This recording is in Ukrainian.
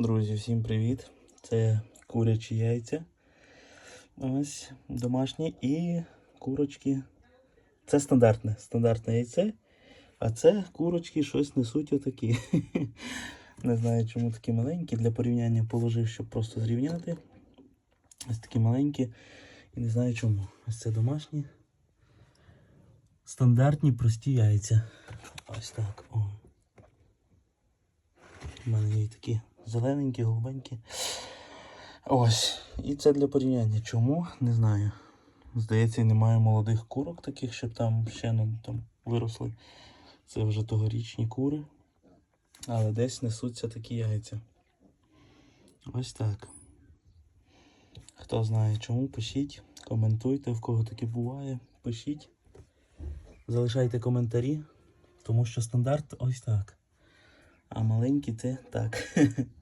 Друзі, всім привіт! Це курячі яйця. Ось домашні і курочки. Це стандартне, стандартне яйце. А це курочки щось несуть отакі. Не знаю, чому такі маленькі. Для порівняння положив, щоб просто зрівняти. Ось такі маленькі. І не знаю чому. Ось це домашні. Стандартні прості яйця. Ось так. О. У мене є такі зелененькі, голубенькі. Ось. І це для порівняння. Чому? Не знаю. Здається, немає молодих курок таких, щоб там ще ну, там виросли. Це вже тогорічні кури. Але десь несуться такі яйця. Ось так. Хто знає чому, пишіть, коментуйте, в кого таке буває, пишіть. Залишайте коментарі, тому що стандарт ось так. А маленькі це так.